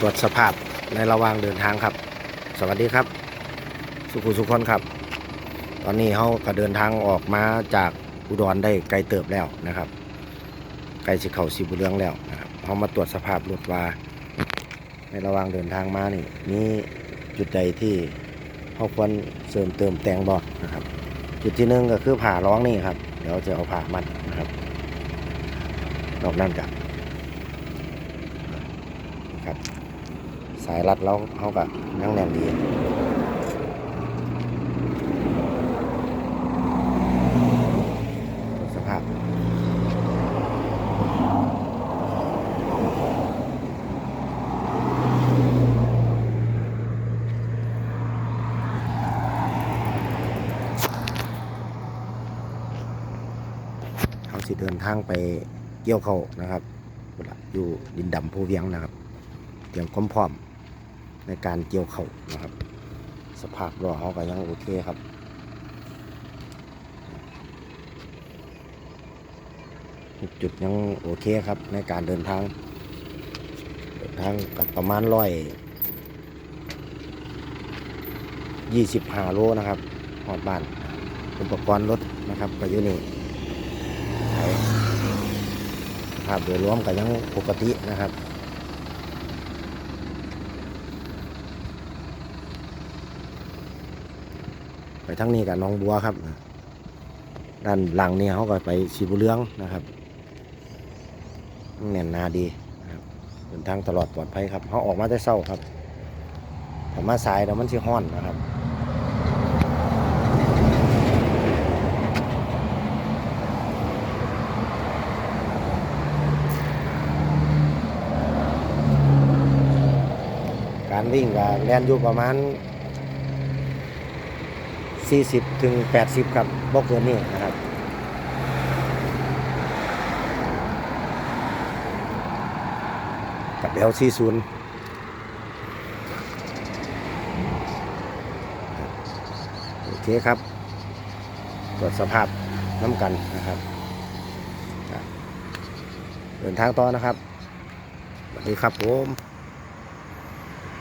ตรวจสภาพในระหว่างเดินทางครับ สวัสดีครับ สุขุสุขคนครับ ตอนนี้เขาก็เดินทางออกมาจากอุดรได้ไกลเติบแล้วนะครับ ไกลสิเขาสีบุเรืองแล้วนะครับเขามาตรวจสภาพรถว่าในระหว่างเดินทางมานี่มีจุดใดที่เขาควรเสริมเติมแต่งบ่นะครับ จุดที่หนึ่งก็คือผ่าร้องนี่ครับเดี๋ยวจะเอาผ่ามัดนะครับนอกนั้นกับ ครับ สายรัดแล้วเขากับนั่งแน่นดีสภาพเขาสิเดินทางไปเกี่ยวเขานะครับ อยู่ดินดำภูเวียงนะครับ เตรียมความพร้อมในการเกี่ยวเข่านะครับ สภาพรอเขาก็ยังโอเคครับจุดยังโอเคครับในการเดินทาง เดินทางกับประมาณร้อยยี่สิบห้าโลนะครับหอดบ้าน อุปกรณ์รถนะครับก็อยู่นี่ภาพโดยรวมก็ยังปกตินะครับ ไปทั้งนี้กับน้องบัวครับ ด้านหลังเนี่ยเขาก็ไปสีบุเรืองนะครับแน่นนาดีนะครับเดินทางตลอดปลอดภัยครับเขาออกมาได้เศร้าครับถ้ามาสายเดี๋ยวมันสิห้อนนะครับการวิ่งกับแลนอยู่ประมาณ 40 ถึง 80 ครับบ่เกินนี้นะครับกับเอล40 โอเคครับ ตรวจสภาพน้ำกันนะครับ เดินทางต่อนะครับสวัสดีครับผม